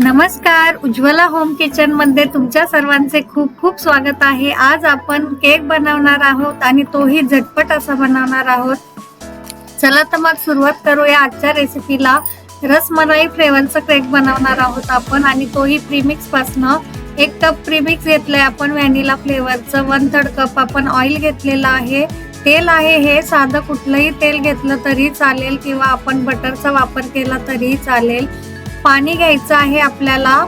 नमस्कार उज्ज्वला होम किचनमध्ये तुमच्या सर्वांचे खूप खूप स्वागत आहे. आज आपण केक बनवणार आहोत आणि तोही झटपट असा बनवणार आहोत. चला तर मग सुरुवात करूया आजच्या रेसिपीला रसमलाई फ्लेवरचा केक बनवणार आहोत आपण आणि तोही प्रीमिक्स पासनं. एक कप प्रीमिक्स घेतलंय आपण व्हॅनिला फ्लेवरचं वन थर्ड कप आपण ऑइल घेतलेलं आहे. तेल आहे हे साधं कुठलंही तेल घेतलं तरी चालेल किंवा आपण बटरचा वापर केला तरीही चालेल. पाणी घ्यायचं आहे आपल्याला.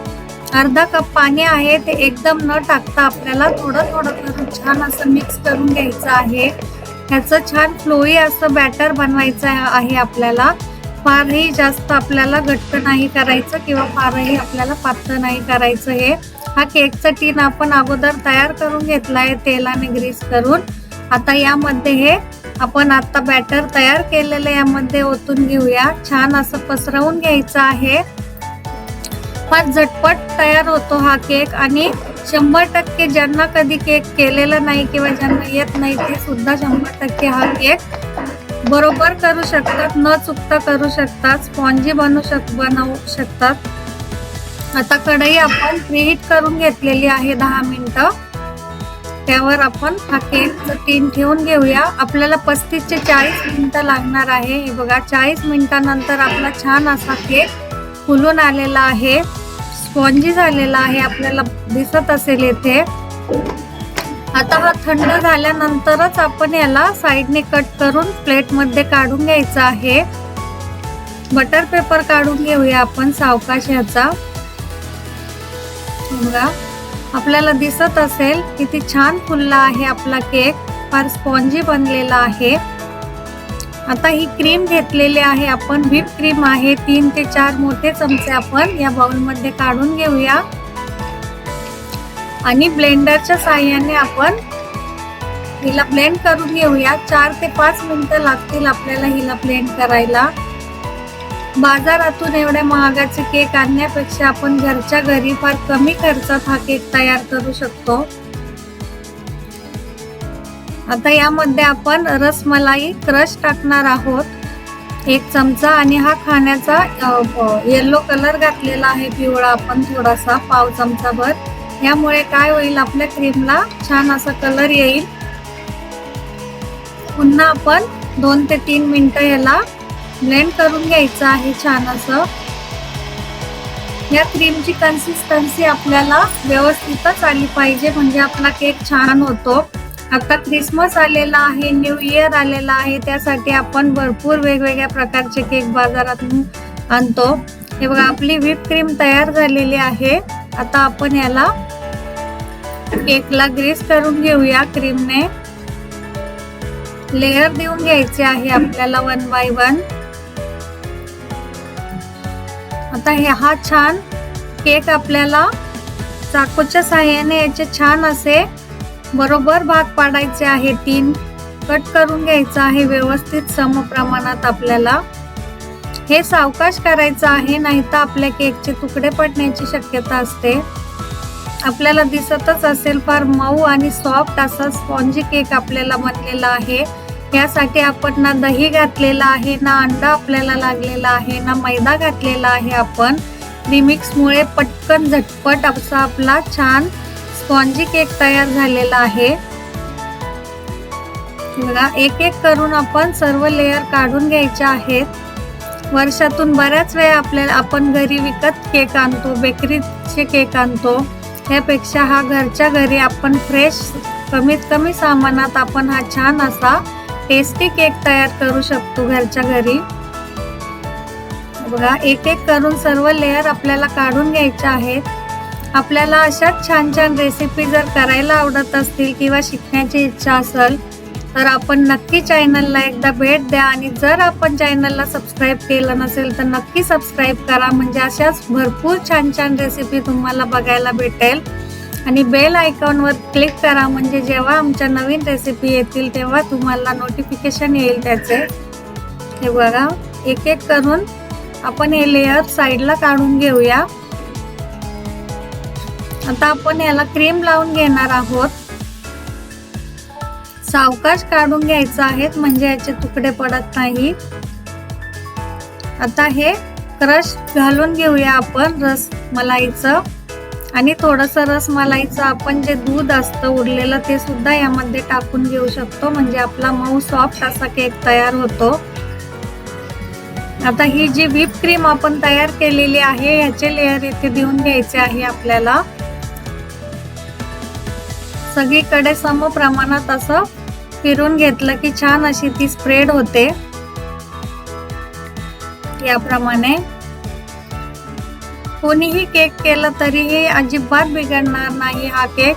अर्धा कप पाणी आहे ते एकदम न टाकता आपल्याला थोडं थोडं करून छान असं मिक्स करून घ्यायचं आहे. ह्याचं छान फ्लोई असं बॅटर बनवायचं आहे आपल्याला. फारही जास्त आपल्याला घट्ट नाही करायचं किंवा फारही आपल्याला पातळ नाही करायचं हे. हा केकचा टीन आपण अगोदर तयार करून घेतला आहे तेलाने ग्रीस करून. आता यामध्ये हे आपण आता बॅटर तयार केलेलं यामध्ये ओतून घेऊया. छान असं पसरवून घ्यायचं आहे. फार झटपट तयार होतो हा केक आणि शंभर टक्के ज्यांना कधी केक केलेला नाही किंवा ज्यांना येत नाही ते सुद्धा शंभर टक्के हा केक बरोबर करू शकतात न चुकता करू शकतात स्पॉन्जी बनवू शक बनवू शकतात. आता कढई आपण प्रीहीट करून घेतलेली आहे दहा मिनटं. त्यावर आपण हा केक टीन ठेवून घेऊया. आपल्याला पस्तीस ते चाळीस मिनिटं लागणार आहे. हे बघा चाळीस मिनिटानंतर आपला छान असा केक फुलून आलेला आहे. स्पॉन्जी झालेला आहे आपल्याला दिसत असेल येथे. आता हा थंड झाल्यानंतरच आपण याला साईडने कट करून प्लेटमध्ये काढून घ्यायचा आहे. बटर पेपर काढून घेऊया आपण सावकाश ह्याचा बघा आपल्याला दिसत असेल किती छान फुलला आहे आपला केक. फार स्पॉन्जी बनलेला आहे. आता ही क्रीम घेतलेली आहे आपण. व्हिप क्रीम आहे. तीन ते चार मोठे चमचे आपण या बाउलमध्ये काढून घेऊया. आणि ब्लेंडरच्या साह्याने आपण हिला ब्लेंड करून घेऊया. चार ते पाच मिनिटं लागतील आपल्याला हिला ब्लेंड करायला. बाजारातून एवढ्या महागाचे केक आणण्यापेक्षा आपण घरच्या घरी फार कमी खर्चात हा केक तयार करू शकतो. आता यामध्ये आपण रसमलाई क्रश टाकणार आहोत. एक चमचा आणि हा खाण्याचा येलो कलर घातलेला आहे पिवळा आपण थोडासा पाव चमचाभर. यामुळे काय होईल आपल्या क्रीमला छान असा कलर येईल. पुन्हा आपण दोन ते तीन मिनटं याला ब्लेंड करून घ्यायचं आहे छान असं. या क्रीमची कन्सिस्टन्सी आपल्याला व्यवस्थितच आली पाहिजे म्हणजे आपला केक छान होतो. आता क्रिसमस आलेला आहे न्यू इयर आलेला आहे त्यासाठी आपण भरपूर वेगवेगळ्या प्रकारचे केक बाजारातून आणतो. हे बघा आपली व्हिप क्रीम तयार झालेली आहे. आता आपण याला केकला ग्रीस करून घेऊया क्रीमने लेअर देऊन घ्यायचे आहे आपल्याला वन बाय वन आता हे हा छान केक आपल्याला चाकूच्या साह्याने याचे छान असे बरोबर भाग पाडायचे आहे तीन. कट करून घ्यायचं आहे व्यवस्थित सम प्रमाणात आपल्याला. हे सावकाश करायचं आहे नाही तर आपल्या केकचे तुकडे पडण्याची शक्यता असते. आपल्याला दिसतच असेल फार मऊ आणि सॉफ्ट असा स्पॉन्जी केक आपल्याला बनलेला आहे. यासाठी आपण ना दही घातलेला आहे ना अंडा आपल्याला लागलेला आहे ना मैदा घातलेला आहे आपण. रिमिक्समुळे पटकन झटपट असा आपला छान स्पॉन्जी केक तयार झालेला आहे. बघा एक एक करून आपण सर्व लेयर काढून घ्यायचे आहेत. वर्षातून बऱ्याच वेळा आपल्याला आपण घरी विकत केक आणतो बेकरीचे केक आणतो. ह्यापेक्षा हा घरच्या घरी आपण फ्रेश कमीत कमी सामानात आपण हा छान असा टेस्टी केक तयार करू शकतो घरच्या घरी. बघा एक एक करून सर्व लेयर आपल्याला काढून घ्यायचे आहेत. आपल्याला अशाच छान छान रेसिपी जर करायला आवडत असतील किंवा शिकण्याची इच्छा असेल तर आपण नक्की चॅनलला एकदा भेट द्या. आणि जर आपण चॅनलला सबस्क्राईब केलं नसेल तर नक्की सबस्क्राईब करा. म्हणजे अशाच भरपूर छान छान रेसिपी तुम्हाला बघायला भेटेल. आणि बेल आयकॉनवर क्लिक करा. म्हणजे जेव्हा आमच्या नवीन रेसिपी येतील तेव्हा तुम्हाला नोटिफिकेशन येईल त्याचे. हे बघा एक एक करून आपण हे लेअर साईडला काढून घेऊया. आता आपण याला क्रीम लावून घेणार आहोत. सावकाश काढून घ्यायचं आहेत म्हणजे याचे तुकडे पडत नाही. आता हे क्रश घालून घेऊया आपण रस मलाईचं. आणि थोडंसं रस मलाईचं आपण जे दूध असतं उरलेलं ते सुद्धा यामध्ये टाकून घेऊ शकतो म्हणजे आपला मऊ सॉफ्ट असा केक तयार होतो. आता ही जी व्हीप क्रीम आपण तयार केलेली आहे ह्याचे लेअर इथे देऊन घ्यायचे आहे आपल्याला. सगळीकडे सम प्रमाणात असं फिरून घेतलं की छान अशी ती स्प्रेड होते. याप्रमाणे. कोणीही केक केलं तरीही अजिबात बिघडणार नाही हा केक.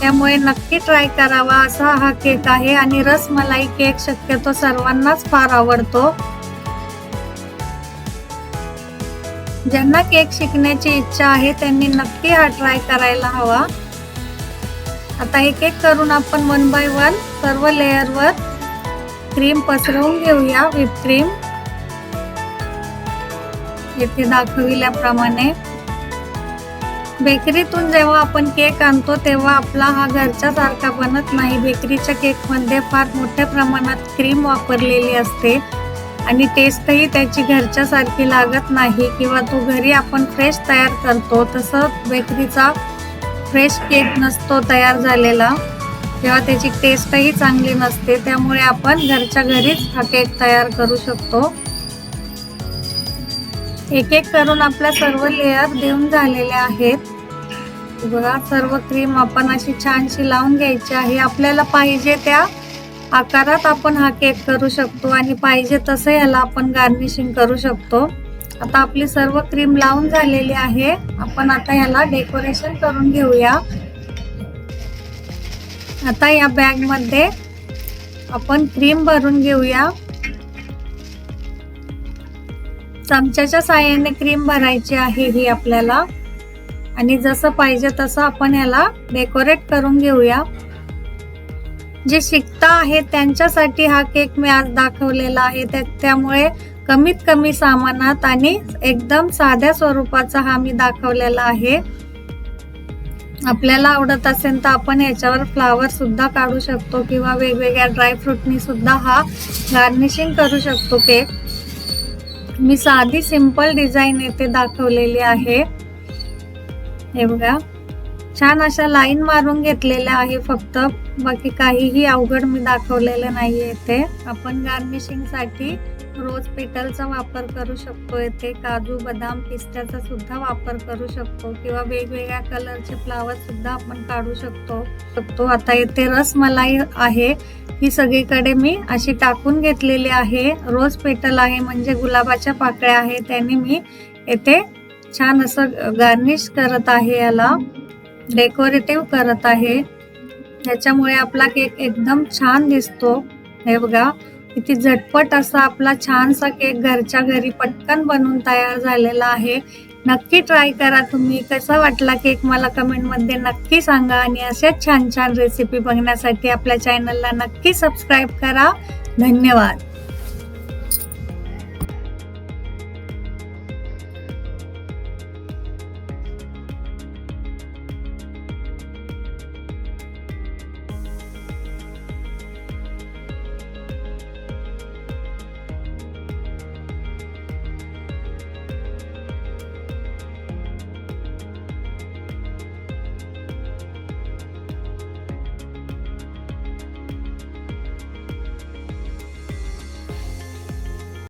त्यामुळे नक्की ट्राय करावा असा हा केक आहे आणि रसमलाई केक शक्यतो सर्वांनाच फार आवडतो. ज्यांना केक शिकण्याची इच्छा आहे त्यांनी नक्की हा ट्राय करायला हवा. आता एक एक करून आपण वन बाय वन सर्व लेअरवर क्रीम पसरवून घेऊया व्हिप क्रीम येथे दाखविल्याप्रमाणे. बेकरीतून जेव्हा आपण केक आणतो तेव्हा आपला हा घरच्या सारखा बनत नाही. बेकरीच्या केकमध्ये फार मोठ्या प्रमाणात क्रीम वापरलेली असते. आणि टेस्टही त्याची घरच्यासारखी लागत नाही. किंवा तो घरी आपण फ्रेश तयार करतो तसं बेकरीचा फ्रेश केक नसतो तयार झालेला. तेव्हा त्याची टेस्टही चांगली नसते. त्यामुळे आपण घरच्या घरीच हा केक तयार करू शकतो. एक एक करून आपल्या सर्व लेअर देऊन झालेले आहेत. बघा सर्व क्रीम आपण अशी छानशी लावून घ्यायची आहे. आपल्याला पाहिजे त्या आकारात आपण हा केक करू शकतो आणि पाहिजे तसं याला आपण गार्निशिंग करू शकतो. आता आपली सर्व क्रीम लावून झालेली आहे. आपण आता याला डेकोरेशन करून घेऊया. आता या बॅगमध्ये आपण क्रीम भरून घेऊया. चमच्याच्या साह्याने क्रीम भरायची आहे ही आपल्याला. आणि जसं पाहिजे तसं आपण याला डेकोरेट करून घेऊया. जे शिकता आहे त्यांच्यासाठी हा केक मी आज दाखवलेला आहे. त्यामुळे कमीत कमी सामानात आणि एकदम साध्या स्वरूपाचा हा मी दाखवलेला आहे. आपल्याला आवडत असेल तर आपण याच्यावर फ्लावर सुद्धा काढू शकतो किंवा वेगवेगळ्या ड्रायफ्रूटनी सुद्धा हा गार्निशिंग करू शकतो केक मी साधी सिंपल डिझाईन येथे दाखवलेली आहे. हे बघा. छान अशा लाईन मारून घेतलेल्या आहे फक्त. बाकी काहीही अवघड मी दाखवलेलं नाही येथे आपण गार्निशिंगसाठी रोज पेटलचा वापर करू शकतो. येथे काजू बदाम पिस्त्याचा सुद्धा वापर करू शकतो. किंवा वेगवेगळ्या कलरचे फ्लावर सुद्धा आपण काढू शकतो. शकतो. आता येथे रसमलाई आहे. ही सगळीकडे मी अशी टाकून घेतलेली आहे. रोज पेटल आहे म्हणजे गुलाबाच्या पाकळ्या आहे त्याने मी येथे छान असं गार्निश करत आहे याला. डेकोरेटिव्ह करत आहे. त्याच्यामुळे आपला केक एकदम छान दिसतो. हे बघा. किती झटपट असा आपला छानसा केक घरच्या घरी पटकन बनवून तयार झालेला आहे. नक्की ट्राय करा तुम्ही. कसा वाटला केक मला कमेंटमध्ये नक्की सांगा आणि अशाच छान छान रेसिपी बघण्यासाठी आपल्या चॅनलला नक्की सबस्क्राईब करा. धन्यवाद.